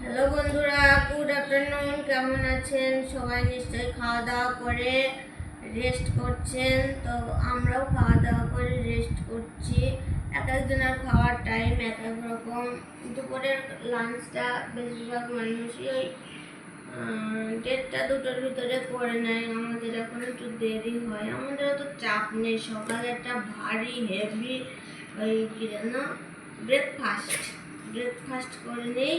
Hello বন্ধুরা, good afternoon, কেমন আছেন? সবাই নিশ্চয়ই খাওয়া দাওয়া করে রেস্ট করছেন। তো আমরাও খাওয়া দাওয়া করে রেস্ট করছি। এক একজনের খাওয়ার টাইম এক এক রকম। দুপুরের লাঞ্চটা বেশিরভাগ মানুষই ওই দেড়টা, দুটোর ভিতরে করে নেয়। আমাদের এখন একটু দেরি হয়। আমাদের অত চাপ নেই। সকালে একটা ভারী হেভি ওই কি যেন ব্রেকফাস্ট। ব্রেকফাস্ট করে নেই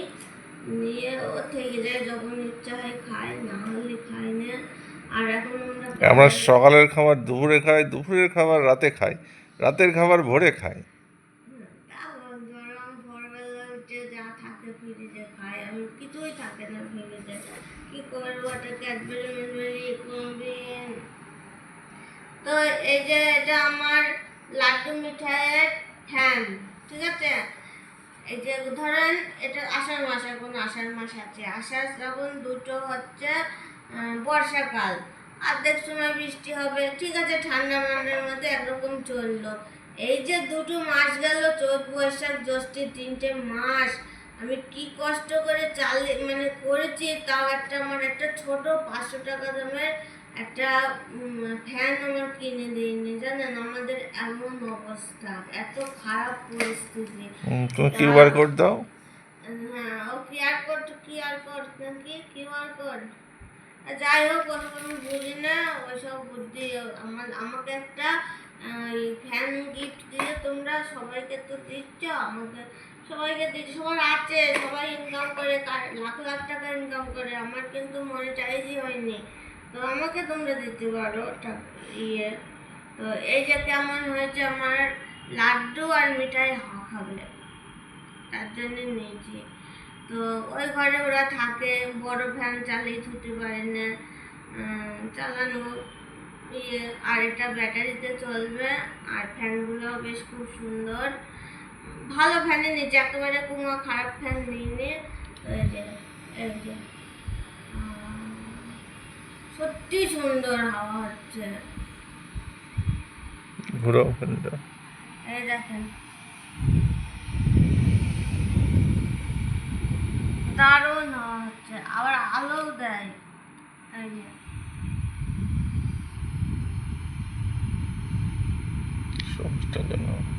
নিয়ে ও থেকে যায় যখন ইচ্ছা হয় খায় না হলে খায় না। আর এখন আমরা আমরা সকালের খাবার দুপুরে খাই দুপুরের খাবার রাতে খাই রাতের খাবার ভোরে খাই। কিছুই থাকে না ফ্রিজে। কি করব একটা ক্যাডবেরি ম্যাডবেরি কোনদিন তো এই যে এটা আমার লাড্ডু মিঠাইয়ের ফ্যান ঠিক আছে? এই যে ধরেন, এটা আষাঢ় মাস, এখন আষাঢ় মাস আছে। আষাঢ় শ্রাবণ দুটো হচ্ছে বর্ষাকাল। অর্ধেক সময় বৃষ্টি হবে। ঠিক আছে, ঠান্ডা মান্ডার মধ্যে একরকম চলল। এই যে দুটো মাস গেল চৈত বৈশাখ জ্যৈষ্ঠী তিনটে মাস। আমি কি কষ্ট করে চালিয়ে মানে করেছি, তাও একটা আমার একটা ছোট পাঁচশো টাকা দামের একটা ফ্যান আমার কিনে দিইনি জানেন? আমাদের এমন অবস্থা এত খারাপ পরিস্থিতি। তুমি কিউআর কোড দাও। হ্যাঁ ও কিউআর কোড কিউআর কোড নাকি? কিউআর কোড যাই হোক ওসব আমি বুঝি না ওইসব বুদ্ধি আমার আমাকে একটা ফ্যান গিফট দিয়ে তোমরা সবাইকে তো দিচ্ছ আমাকে সবাইকে দিচ্ছ সবার আছে সবাই ইনকাম করে লাখ লাখ টাকা ইনকাম করে আমার কিন্তু মনিটাইজই হয়নি। তো আমাকে তোমরা দিতে পারো ইয়ে। তো এই যে কেমন হয়েছে আমার লাড্ডু আর মিঠাই খাবে তার জন্য নিয়েছি। তো ওই ঘরে ওরা থাকে, বড় ফ্যান চালিয়ে ছুটতে পারে না। চালানো ইয়ে। আর এটা ব্যাটারিতে চলবে। আর ফ্যানগুলো বেশ খুব সুন্দর। ভালো ফ্যানে নিয়েছি। একেবারে কোনো খারাপ ফ্যান নিইনি। এই যে এই যে। সত্যি সুন্দর হাওয়া হচ্ছে। ঘুরো এই দেখেন। দারুণ হাওয়া হচ্ছে আবার আলো দেয়। এই যে। সমস্যার জন্য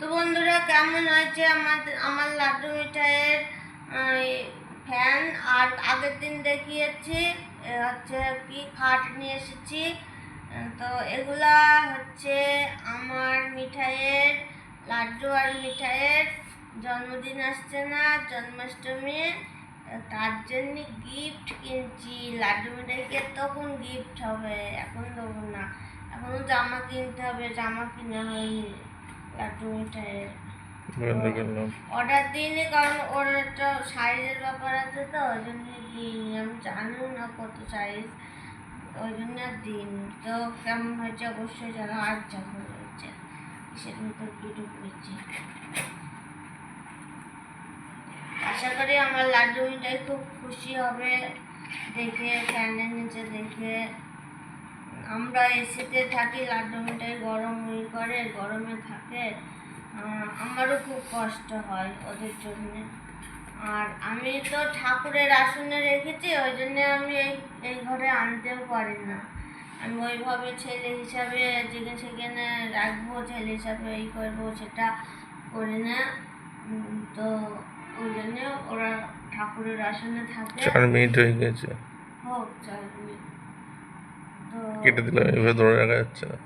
তো বন্ধুরা, কেমন হয়েছে আমাদের আমার লাড্ডু মিঠাইয়ের ফ্যান আর আগের দিন দেখিয়েছি হচ্ছে কি, খাট নিয়ে এসেছি। তো এগুলা হচ্ছে আমার মিঠাইয়ের, লাড্ডু আর মিঠাইয়ের। জন্মদিন আসছে না, জন্মাষ্টমী। তার জন্য গিফট কিনছি। লাড্ডু মিঠাইকে তখন গিফট হবে, এখন দেবো না। এখনও জামা কিনতে হবে, জামা কিনা হয়নি। অর্ডার দিইনি কারণ ওর একটা সাইজের ব্যাপার আছে তো ওই জন্য দিইনি। আমি জানিও না কত সাইজ ওই জন্য আর দিইনি। তো কেমন হয়েছে অবশ্যই জানো আর যখন হয়েছে সেদিন তো ভিডিও করেছি। আশা করি আমার লাড্ডু মিঠাই খুব খুশি হবে দেখে ফ্যানের নিচে দেখে। আমরা এসিতে থাকি, লাড্ডু মিঠাই গরম হয়ে করে, গরমে থাকে। আমারও খুব কষ্ট হয় ওদের জন্য। আর আমি তো ঠাকুরের আসনে রেখেছি, ওই জন্যে আমি এই এই ঘরে আনতেও পারি না। আমি ওইভাবে ছেলে হিসাবে যেখানে সেখানে রাখব, ছেলে হিসাবে এই করব, সেটা করি না। তো ওই জন্য ওরা ঠাকুরের আসনে থাকে। চার মিনিট হয়ে গেছে। কেটে দিলাম এভাবে ধরে রাখা যাচ্ছে না।